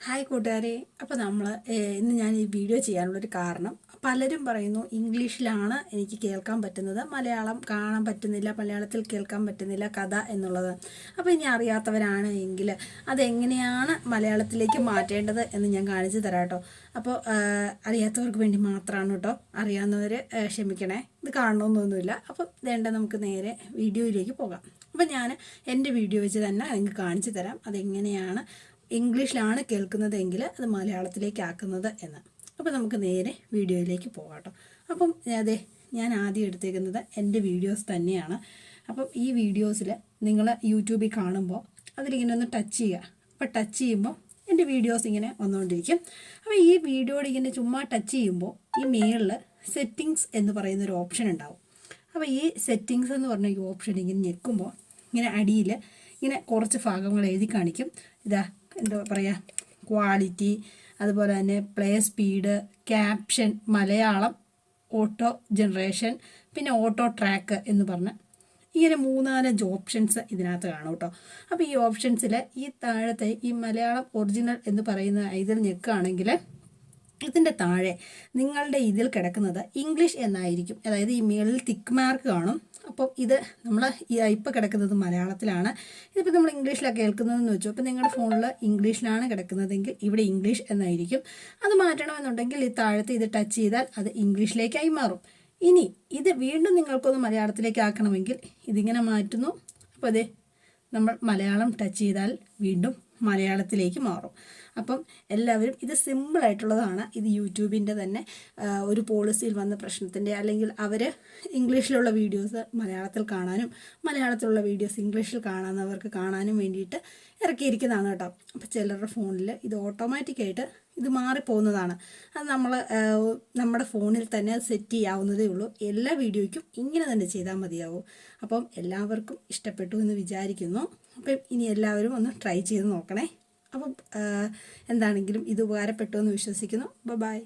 Hi കൂട്ടുകാരെ അപ്പോൾ നമ്മൾ ഇന്ന് ഞാൻ ഈ വീഡിയോ ചെയ്യാനുള്ളൊരു കാരണം പലരും പറയുന്നു ഇംഗ്ലീഷിലാണ് എനിക്ക് കേൾക്കാൻ പറ്റുന്നത് മലയാളം കാണാൻ പറ്റുന്നില്ല മലയാളത്തിൽ കേൾക്കാൻ പറ്റുന്നില്ല കഥ എന്നുള്ളത്. അപ്പോൾ ഇനി അറിയാത്തവരാണ് എങ്കിൽ അതെങ്ങനെയാണ് മലയാളത്തിലേക്ക് മാറ്റേണ്ടത് എന്ന് ഞാൻ കാണിച്ചു തരാം കേട്ടോ. അപ്പോൾ അറിയാത്തവർക്ക് വേണ്ടി മാത്രമാണ് കേട്ടോ അറിയാവുന്നവർ ക്ഷമിക്കണേ ഇത് കാണണമെന്നൊന്നുമില്ല അപ്പോൾ വേണ്ട നമുക്ക് നേരെ വീഡിയോയിലേക്ക് പോകാം. അപ്പോൾ ഞാൻ എന്റെ വീഡിയോ വെച്ച് തന്നെ നിങ്ങൾക്ക് കാണിച്ചു തരാം അതെങ്ങനെയാണ് ഇംഗ്ലീഷിലാണ് കേൾക്കുന്നതെങ്കിൽ അത് മലയാളത്തിലേക്ക് ആക്കുന്നത് എന്ന്. അപ്പോൾ നമുക്ക് നേരെ വീഡിയോയിലേക്ക് പോകാം കേട്ടോ. അപ്പം അതെ ഞാൻ ആദ്യം എടുത്തേക്കുന്നത് എന്റെ വീഡിയോസ് തന്നെയാണ്. അപ്പം ഈ വീഡിയോസിൽ നിങ്ങൾ യൂട്യൂബിൽ കാണുമ്പോൾ അതിലിങ്ങനെ ഒന്ന് ടച്ച് ചെയ്യുക. അപ്പോൾ ടച്ച് ചെയ്യുമ്പോൾ എന്റെ വീഡിയോസ് ഇങ്ങനെ വന്നുകൊണ്ടിരിക്കും. അപ്പോൾ ഈ വീഡിയോയുടെ ഇങ്ങനെ ചുമ്മാ ടച്ച് ചെയ്യുമ്പോൾ ഈ മേളിൽ സെറ്റിങ്സ് എന്ന് പറയുന്ന ഒരു ഓപ്ഷൻ ഉണ്ടാവും. അപ്പോൾ ഈ സെറ്റിങ്സ് എന്ന് പറഞ്ഞ ഈ ഓപ്ഷൻ ഇങ്ങനെ ഞെക്കുമ്പോൾ ഇങ്ങനെ അടിയിൽ ഇങ്ങനെ കുറച്ച് ഭാഗങ്ങൾ എഴുതി കാണിക്കും. ഇതാ എന്താ പറയുക ക്വാളിറ്റി അതുപോലെ തന്നെ play speed caption Malayalam auto generation പിന്നെ ഓട്ടോ ട്രാക്ക് എന്ന് പറഞ്ഞ് ഇങ്ങനെ മൂന്നാലഞ്ച് ഓപ്ഷൻസ് ഇതിനകത്ത് കാണും കേട്ടോ അപ്പോൾ ഈ ഓപ്ഷൻസിൽ ഈ താഴത്തെ ഈ മലയാളം ഒറിജിനൽ എന്ന് പറയുന്ന ഇതിൽ ഞെക്കുകയാണെങ്കിൽ ഇതിന്റെ താഴെ നിങ്ങളുടെ ഇതിൽ കിടക്കുന്നത് ഇംഗ്ലീഷ് എന്നായിരിക്കും. അതായത് ഈ മേളിൽ തിക്ക് മാർക്ക് കാണും. അപ്പം ഇത് നമ്മൾ ഇപ്പോൾ കിടക്കുന്നത് മലയാളത്തിലാണ്. ഇതിപ്പോൾ നമ്മൾ ഇംഗ്ലീഷിലാണ് കേൾക്കുന്നതെന്ന് വെച്ചു. അപ്പോൾ നിങ്ങളുടെ ഫോണിൽ ഇംഗ്ലീഷിലാണ് കിടക്കുന്നതെങ്കിൽ ഇവിടെ ഇംഗ്ലീഷ് എന്നായിരിക്കും. അത് മാറ്റണമെന്നുണ്ടെങ്കിൽ ഈ താഴത്ത് ഇത് ടച്ച് ചെയ്താൽ അത് ഇംഗ്ലീഷിലേക്കായി മാറും. ഇനി ഇത് വീണ്ടും നിങ്ങൾക്കൊന്ന് മലയാളത്തിലേക്ക് ആക്കണമെങ്കിൽ ഇതിങ്ങനെ മാറ്റുന്നു. അപ്പോൾ അതെ നമ്മൾ മലയാളം ടച്ച് ചെയ്താൽ വീണ്ടും മലയാളത്തിലേക്ക് മാറും. അപ്പം എല്ലാവരും ഇത് സിമ്പിളായിട്ടുള്ളതാണ് ഇത് യൂട്യൂബിന്റെ തന്നെ ഒരു പോളിസിയിൽ വന്ന പ്രശ്നത്തിന്റെ അല്ലെങ്കിൽ അവർ ഇംഗ്ലീഷിലുള്ള വീഡിയോസ് മലയാളത്തിൽ കാണാനും മലയാളത്തിലുള്ള വീഡിയോസ് ഇംഗ്ലീഷിൽ കാണാവുന്നവർക്ക് കാണാനും വേണ്ടിയിട്ട് ഇറക്കിയിരിക്കുന്നതാണ് കേട്ടോ. അപ്പോൾ ചിലരുടെ ഫോണിൽ ഇത് ഓട്ടോമാറ്റിക്കായിട്ട് ഇത് മാറിപ്പോകുന്നതാണ്. അത് നമ്മൾ നമ്മുടെ ഫോണിൽ തന്നെ സെറ്റ് ചെയ്യാവുന്നതേ ഉള്ളൂ. എല്ലാ വീഡിയോയ്ക്കും ഇങ്ങനെ തന്നെ ചെയ്താൽ മതിയാവും. അപ്പം എല്ലാവർക്കും ഇഷ്ടപ്പെട്ടു എന്ന് വിചാരിക്കുന്നു. അപ്പം ഇനി എല്ലാവരും ഒന്ന് ട്രൈ ചെയ്ത് നോക്കണേ. അപ്പം എന്താണെങ്കിലും ഇത് ഉപകാരപ്പെട്ടു എന്ന് വിശ്വസിക്കുന്നു. ബൈ.